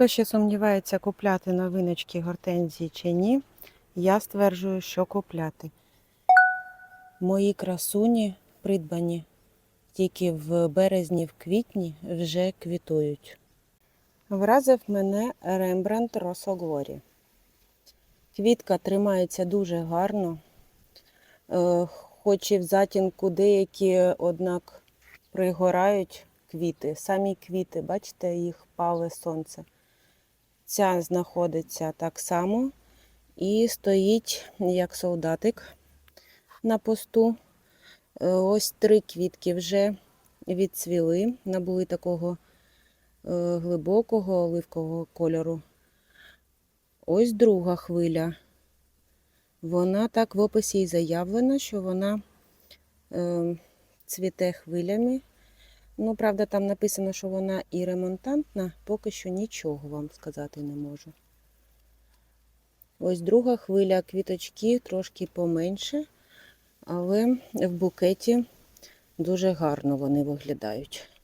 Хто ще сумнівається, купляти новиночки гортензії чи ні, я стверджую, що купляти. Мої красуні придбані тільки в березні, в квітні вже квітують. Вразив мене Рембрандт Росоглорі. Квітка тримається дуже гарно, Е, хоч і в затінку деякі, однак, пригорають квіти. Самі квіти, бачите, їх пале сонце. Ця знаходиться так само і стоїть як солдатик на посту. Е, Ось три квітки вже відцвіли, набули такого е, глибокого оливкового кольору. Ось друга хвиля. Вона так в описі і заявлена, що вона е, цвіте хвилями. Ну, правда, там написано, що вона і ремонтантна, поки що нічого вам сказати не можу. Ось друга хвиля квіточки трошки поменше, але в букеті дуже гарно вони виглядають.